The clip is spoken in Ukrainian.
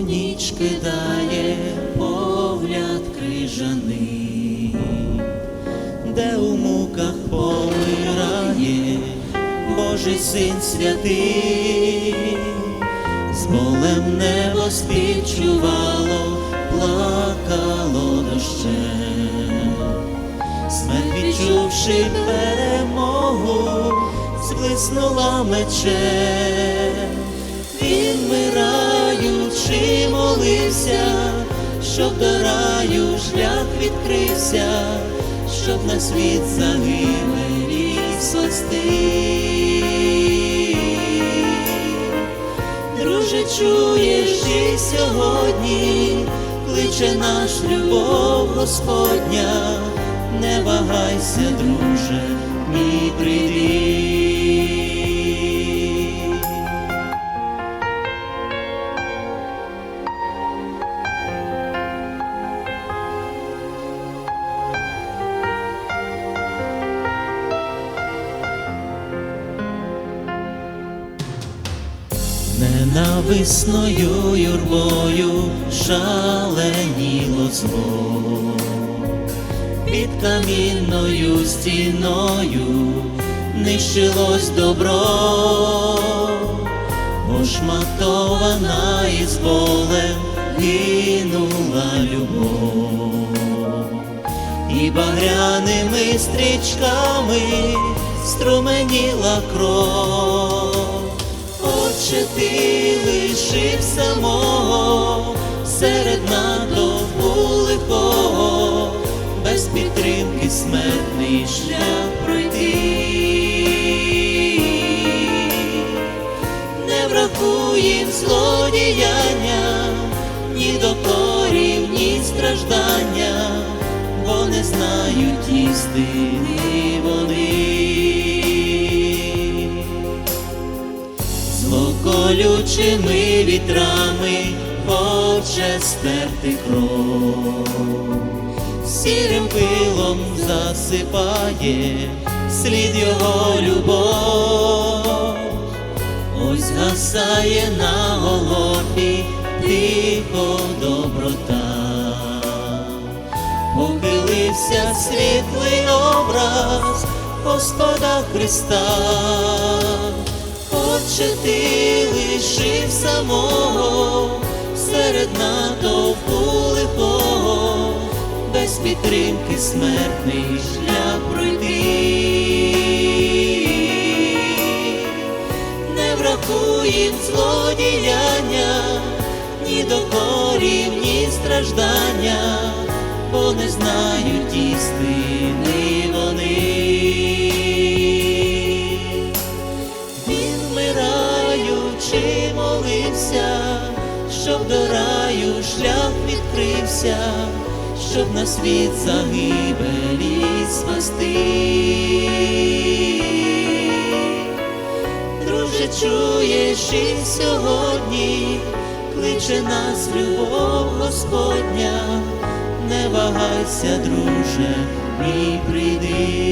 ніч кидає погляд крижаний, де у муках помирає Божий син святий, з болем небо співчувало, плакало дощем, смерть відчувши перемогу, зблиснула мечем, він вмираючи молився, щоб до раю шлях відкрився, щоб на світ загибелі спасти. Друже, чуєш і сьогодні, кличе наш любов Господня, не вагайся, друже, мій прийди. Ненависною юрбою шаленіло зло, під камінною стіною нищилось добро, пошматована із болем гинула любов, і багряними стрічками струменіла кров. Отче, ти лишив самого серед натовпу лихого, без підтримки смертний шлях пройти, не врахуєм злодіяння, ні докорів, ні страждання, бо не знають істини Злоколючими вітрами хоче стерти кров, сірим пилом засипає слід його любов, ось гасає на голові тихо доброта, похилився світлий образ Господа Христа. Отче, ти лишив самого серед натовпу лихого, без підтримки смертний шлях пройти, не врахуєм злодіяння, ні докорів, ні страждання, бо не знають істини вони. Вмираючи молився, щоб до раю шлях відкрився, щоб на світ загибелі спасти. Друже, чуєш і сьогодні, кличе нас любов Господня, не вагайся, друже, мій прийди.